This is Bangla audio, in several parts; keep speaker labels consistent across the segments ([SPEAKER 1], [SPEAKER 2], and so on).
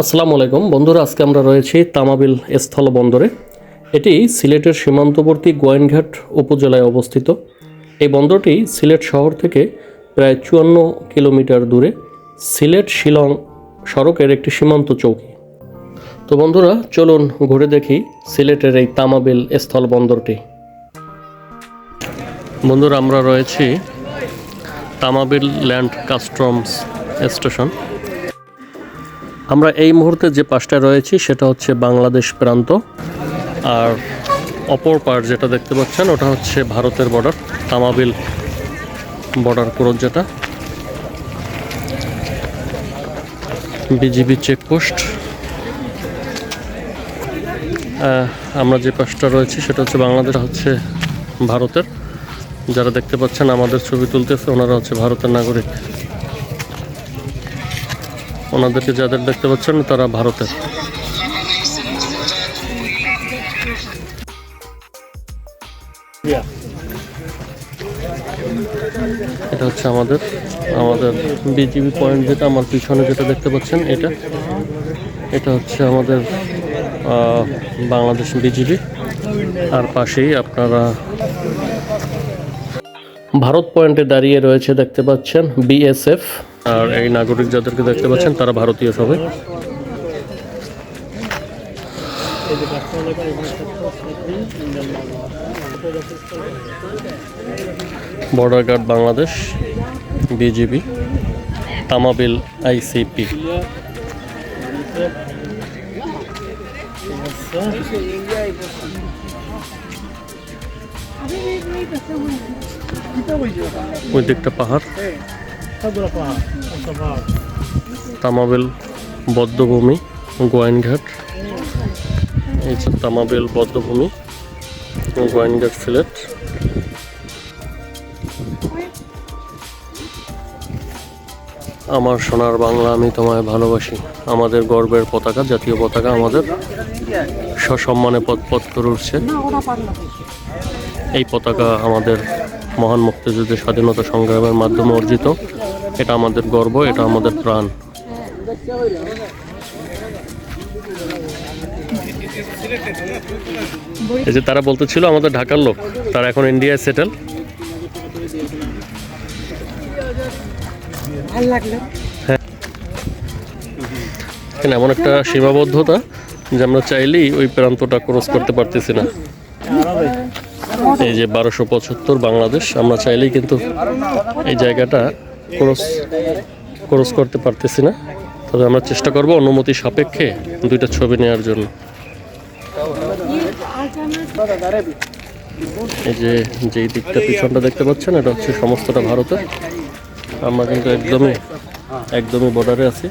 [SPEAKER 1] আসসালামু আলাইকুম। বন্ধুরা, আজকে আমরা রয়েছি তামাবিল স্থল বন্দরে এটি সিলেটের সীমান্তবর্তী গোয়েনঘাট উপজেলায় অবস্থিত। এই বন্দরটি সিলেট শহর থেকে প্রায় চুয়ান্ন কিলোমিটার দূরে। সিলেট শিলং সড়কের একটি সীমান্ত চৌকি। তো বন্ধুরা, চলুন ঘুরে দেখি সিলেটের এই তামাবিল স্থল বন্দরটি বন্ধুরা, আমরা রয়েছি তামাবিল ল্যান্ড কাস্টমস স্টেশন। আমরা এই মুহূর্তে যে পাশটায় রয়েছি সেটা হচ্ছে বাংলাদেশ প্রান্ত। আর অপর পার যেটা দেখতে পাচ্ছেন, ওটা হচ্ছে ভারতের বর্ডার তামাবিল বর্ডার ক্রস যেটা। বিজিবি চেকপোস্ট আমরা যে পাশটা রয়েছি সেটা হচ্ছে বাংলাদেশ হচ্ছে ভারতের। যারা দেখতে পাচ্ছেন, আমাদের ছবি তুলতেছে, ওনারা হচ্ছে ভারতের নাগরিক। ওনাদেরকে যাদের দেখতে পাচ্ছেন, তারা ভারতের। এটা হচ্ছে আমাদের আমাদের বিজিবি পয়েন্ট যেটা, আমার পিছনে যেটা দেখতে পাচ্ছেন, এটা। এটা হচ্ছে আমাদের বাংলাদেশ বিজিবি। আর পাশেই আপনারা ভারত পয়েন্টে দাঁড়িয়ে রয়েছে দেখতে পাচ্ছেন বিএসএফ। আর এই নাগরিক যাদেরকে দেখতে পাচ্ছেন, তারা ভারতীয় সবাই। Border guard Bangladesh BGB Tamabil ICP ওই দিকটা পাহাড়। তামাবেল বদ্ধভূমি, গোয়াইনঘাট। এই যে তামাবেল বদ্ধভূমি, গোয়াইনঘাট সিলেট। আমার সোনার বাংলা আমি তোমায় ভালোবাসি। আমাদের গর্বের পতাকা, জাতীয় পতাকা আমাদের। সসম্মানে পথ পথ করে উঠছে এই পতাকা আমাদের মহান মুক্তিযুদ্ধের স্বাধীনতা সংগ্রামের মাধ্যমে অর্জিত। এটা আমাদের গর্ব, এটা আমাদের প্রাণ এই যে তারা বলতেছিল আমাদের ঢাকার লোক, তারা এখন ইন্ডিয়ায় সেটেল হ্যাঁ। এমন একটা সীমাবদ্ধতা যে আমরা চাইলেই ওই প্রান্তটা ক্রস করতে পারতেছি না। এই যে বারোশো পঁচাত্তর বাংলাদেশ, আমরা চাইলেই কিন্তু এই জায়গাটা ক্রস ক্রস করতে পারতেছি না। তবে আমরা চেষ্টা করব অনুমতি সাপেক্ষে দুইটা ছবি নেওয়ার জন্য। এই যে, যেই দিকটা পিছনটা দেখতে পাচ্ছেন, এটা হচ্ছে সমস্তটা ভারতের আমরা কিন্তু একদমই একদমই বর্ডারে আছি।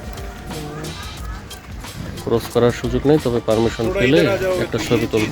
[SPEAKER 1] ক্রস করার সুযোগ নেই, তবে পারমিশন পেলে একটা ছবি তুলব।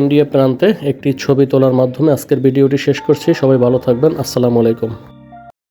[SPEAKER 1] ইন্ডিয়া প্রান্তে একটি ছবি তোলার মাধ্যমে আজকের ভিডিওটি শেষ করছি। সবাই ভালো থাকবেন। আসসালামু আলাইকুম।